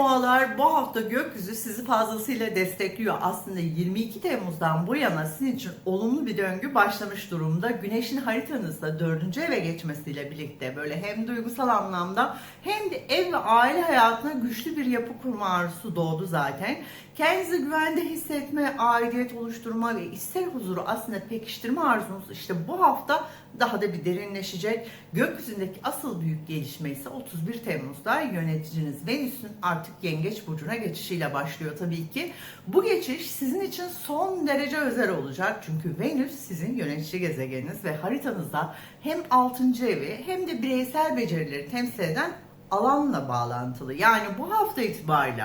Boğalar bu hafta gökyüzü sizi fazlasıyla destekliyor. Aslında 22 Temmuz'dan bu yana sizin için olumlu bir döngü başlamış durumda. Güneşin haritanızda 4. eve geçmesiyle birlikte böyle hem duygusal anlamda hem de ev ve aile hayatına güçlü bir yapı kurma arzusu doğdu zaten. Kendinizi güvende hissetme, aidiyet oluşturma ve içsel huzuru aslında pekiştirme arzunuz işte bu hafta daha da bir derinleşecek. Gökyüzündeki asıl büyük gelişme ise 31 Temmuz'da yöneticiniz Venüs'ün artık Yengeç burcuna geçişiyle başlıyor tabii ki. Bu geçiş sizin için son derece özel olacak. Çünkü Venüs sizin yönetici gezegeniniz ve haritanızda hem 6. evi hem de bireysel becerileri temsil eden alanla bağlantılı. Yani bu hafta itibariyle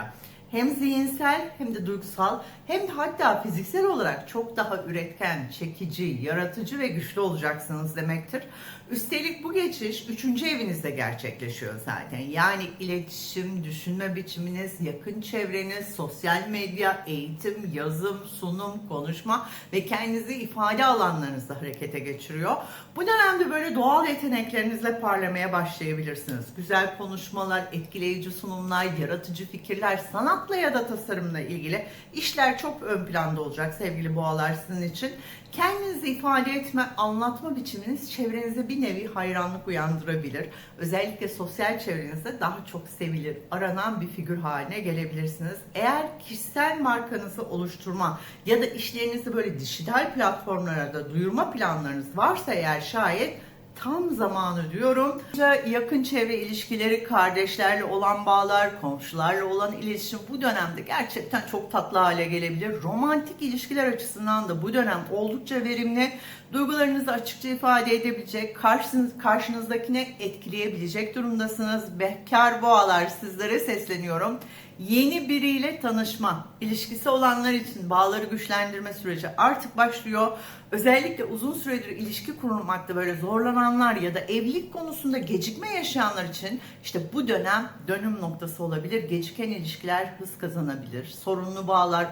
hem zihinsel hem de duygusal hem de hatta fiziksel olarak çok daha üretken, çekici, yaratıcı ve güçlü olacaksınız demektir. Üstelik bu geçiş 3. evinizde gerçekleşiyor zaten. Yani iletişim, düşünme biçiminiz, yakın çevreniz, sosyal medya, eğitim, yazım, sunum, konuşma ve kendinizi ifade alanlarınızda harekete geçiriyor. Bu dönemde böyle doğal yeteneklerinizle parlamaya başlayabilirsiniz. Güzel konuşmalar, etkileyici sunumlar, yaratıcı fikirler, sanatla ya da tasarımla ilgili işler çok ön planda olacak sevgili boğalar sizin için. Kendinizi ifade etme, anlatma biçiminiz çevrenize bir nevi hayranlık uyandırabilir. Özellikle sosyal çevrenizde daha çok sevilir, aranan bir figür haline gelebilirsiniz. Eğer kişisel markanızı oluşturma ya da işlerinizi böyle dijital platformlara duyurma planlarınız varsa eğer şayet tam zamanı diyorum. Yakın çevre ilişkileri, kardeşlerle olan bağlar, komşularla olan iletişim bu dönemde gerçekten çok tatlı hale gelebilir. Romantik ilişkiler açısından da bu dönem oldukça verimli. Duygularınızı açıkça ifade edebilecek, karşınız, karşınızdakine etkileyebilecek durumdasınız. Bekar boğalar sizlere sesleniyorum. Yeni biriyle tanışma, ilişkisi olanlar için bağları güçlendirme süreci artık başlıyor. Özellikle uzun süredir ilişki kurmakta böyle zorlananlar ya da evlilik konusunda gecikme yaşayanlar için işte bu dönem dönüm noktası olabilir. Geciken ilişkiler hız kazanabilir. Sorunlu bağlar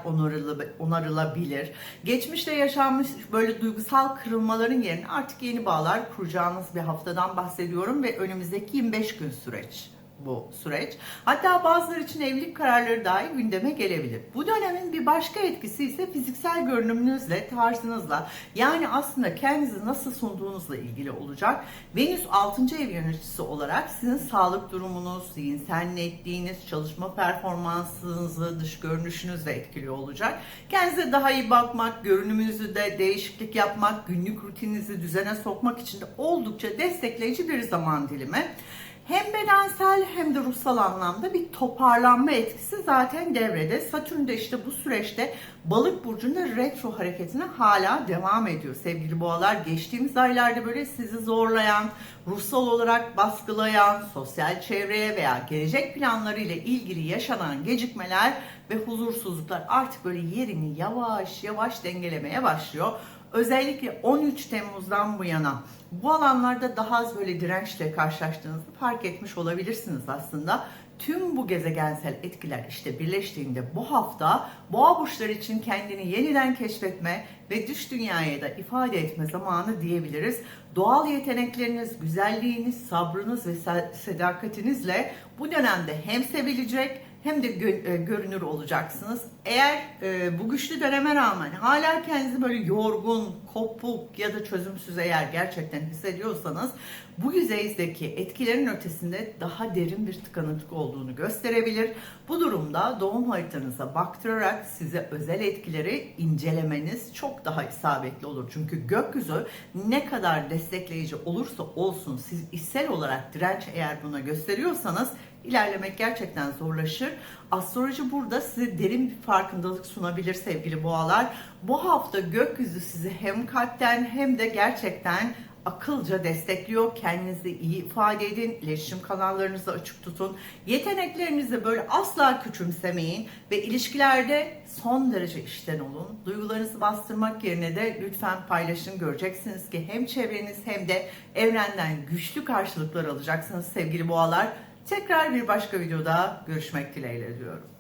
onarılabilir. Geçmişte yaşanmış böyle duygusal kırılmaların yerine artık yeni bağlar kuracağınız bir haftadan bahsediyorum ve önümüzdeki 25 gün süreç bu süreç. Hatta bazıları için evlilik kararları dahi gündeme gelebilir. Bu dönemin bir başka etkisi ise fiziksel görünümünüzle, tarzınızla yani aslında kendinizi nasıl sunduğunuzla ilgili olacak. Venüs 6. ev yöneticisi olarak sizin sağlık durumunuz, zihinsel netliğiniz, çalışma performansınızı, dış görünüşünüzle etkiliyor olacak. Kendinize daha iyi bakmak, görünümünüzü de değişiklik yapmak, günlük rutininizi düzene sokmak için de oldukça destekleyici bir zaman dilimi hem bedensel hem de ruhsal anlamda bir toparlanma etkisi zaten devrede. Satürn de işte bu süreçte balık burcunda retro hareketine hala devam ediyor sevgili boğalar. Geçtiğimiz aylarda böyle sizi zorlayan, ruhsal olarak baskılayan, sosyal çevreye veya gelecek planları ile ilgili yaşanan gecikmeler ve huzursuzluklar artık böyle yerini yavaş yavaş dengelemeye başlıyor. Özellikle 13 Temmuz'dan bu yana bu alanlarda daha az böyle dirençle karşılaştığınızı fark etmiş olabilirsiniz aslında. Tüm bu gezegensel etkiler işte birleştiğinde bu hafta boğa burçları için kendini yeniden keşfetme ve dış dünyaya da ifade etme zamanı diyebiliriz. Doğal yetenekleriniz, güzelliğiniz, sabrınız ve sadakatinizle bu dönemde hem sevilecek hem de e, görünür olacaksınız. Eğer e, bu güçlü döneme rağmen hala kendinizi böyle yorgun, kopuk ya da çözümsüz eğer gerçekten hissediyorsanız bu yüzeydeki etkilerin ötesinde daha derin bir tıkanıklık olduğunu gösterebilir. Bu durumda doğum haritanıza baktırarak size özel etkileri incelemeniz çok daha isabetli olur. Çünkü gökyüzü ne kadar destekleyici olursa olsun siz içsel olarak direnç eğer buna gösteriyorsanız ilerlemek gerçekten zorlaşır. Astroloji burada size derin bir farkındalık sunabilir sevgili boğalar. Bu hafta gökyüzü sizi hem kalpten hem de gerçekten akılca destekliyor. Kendinizi iyi ifade edin. İletişim kanallarınızı açık tutun. Yeteneklerinizi böyle asla küçümsemeyin ve ilişkilerde son derece işten olun. Duygularınızı bastırmak yerine de lütfen paylaşın. Göreceksiniz ki hem çevreniz hem de evrenden güçlü karşılıklar alacaksınız sevgili boğalar. Tekrar bir başka videoda görüşmek dileğiyle diyorum.